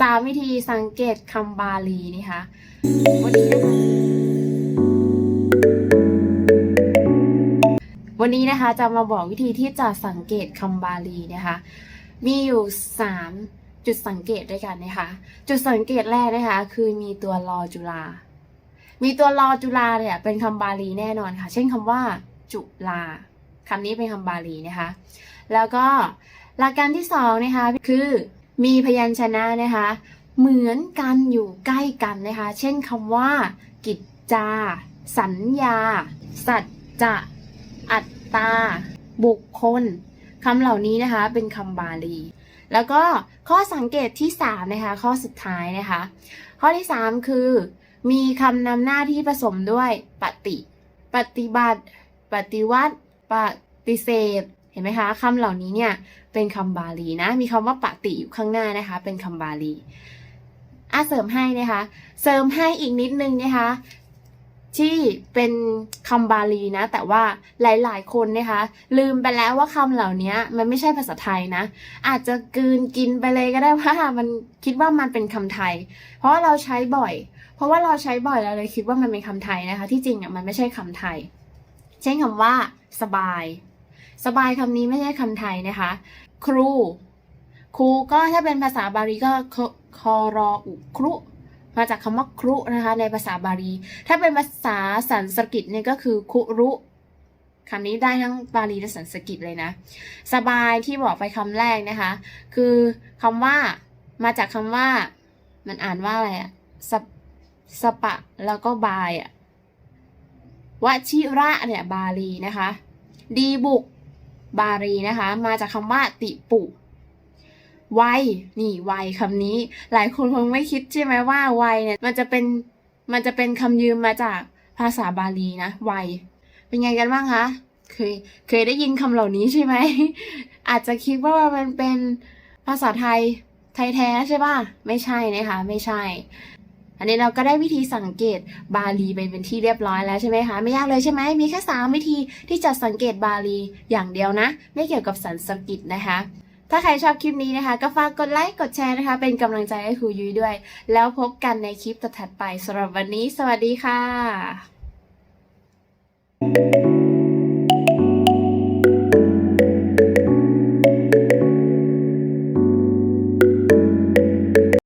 สามวิธีสังเกตคำบาลีนี่คะวันนี้นะคะวันนี้นะคะจะมาบอกวิธีที่จะสังเกตคำบาลีนะคะ มีอยู่3จุดสังเกตด้วยกันนะคะ จุดสังเกตแรกนะคะ คือมีตัวรอจุฬามีตัวรอจุฬาเนี่ยเป็นคำบาลีแน่นอนค่ะ เช่นคำว่า จุฬาคำนี้เป็นคำบาลีนะคะ แล้วก็หลักการที่สองนะคะคือ มีพยัญชนะนะคะ เหมือนกันอยู่ใกล้กันนะคะ เช่นคำว่า กิจจา สัญญา สัจจะ อัตตา บุคคลคำเหล่านี้นะคะเป็นคำบาลี แล้วก็ข้อสังเกตที่ 3 นะคะ ข้อสุดท้ายนะคะ ข้อที่ 3 คือ มีคำนำหน้าที่ผสมด้วยปฏิ ปฏิบัติ ปฏิวัติ ปฏิเสธ เห็นไหมคะคำเหล่านี้เนี่ยเป็นคำบาลีนะ มีคำว่าปฏิอยู่ข้างหน้านะคะ เป็นคำบาลีอะเสริมให้นะคะ เสริมให้อีกนิดนึงนะคะ ที่เป็นคำบาลีนะ แต่ว่าหลาย ๆ คนนะคะ ลืมไปแล้วว่าคำเหล่านี้มันไม่ใช่ภาษาไทยนะ อาจจะกืนกินไปเลยก็ได้ว่ามันคิดว่ามันเป็นคำไทย เพราะว่าเราใช้บ่อย เพราะว่าเราใช้บ่อยเราเลยคิดว่ามันเป็นคำไทยนะคะ ที่จริงอะมันไม่ใช่คำไทย เช่นคำว่า สบาย สบายคำนี้ไม่ใช่คำไทยนะคะ ครู ครูก็ถ้าเป็นภาษาบาลีก็คอรออุครุ มาจากคำว่าครุนะคะ ในภาษาบาลี ถ้าเป็นภาษาสันสกฤตเนี่ยก็คือคุรุคำนี้ได้ทั้งบาลีและสันสกฤตเลยนะ สบายที่บอกไปคำแรกนะคะ คือคำว่ามาจากคำว่า มันอ่านว่าอะไรอะสปสปะแล้วก็บายอะวชิระเนี่ยบาลีนะคะ ดีบุก บาลีนะคะ มาจากคำว่าติปุวัยนี่วัยคำนี้ หลายคนคงไม่คิดใช่ไหมว่าวัยเนี่ยมันจะเป็นมันจะเป็นคำยืมมาจากภาษาบาลีนะวัยเป็นไงกันบ้างคะเคยเคยได้ยินคำเหล่านี้ใช่ไหมอาจจะคิดว่ามันเป็นภาษาไทยไทยแท้ใช่ป่ะไม่ใช่นะคะไม่ใช่ อันนี้เราก็ได้วิธีสังเกตบาลีไปเป็นที่เรียบร้อยแล้วใช่ไหมคะ ไม่ยากเลยใช่ไหมมีแค่สามวิธีที่จะสังเกตบาลีอย่างเดียวนะ ไม่เกี่ยวกับสันสกิตนะคะ ถ้าใครชอบคลิปนี้นะคะ ก็ฝากกดไลค์กดแชร์นะคะ เป็นกำลังใจให้ครูยุ้ยด้วย แล้วพบกันในคลิปถัดไปสำหรับวันนี้ สวัสดีค่ะ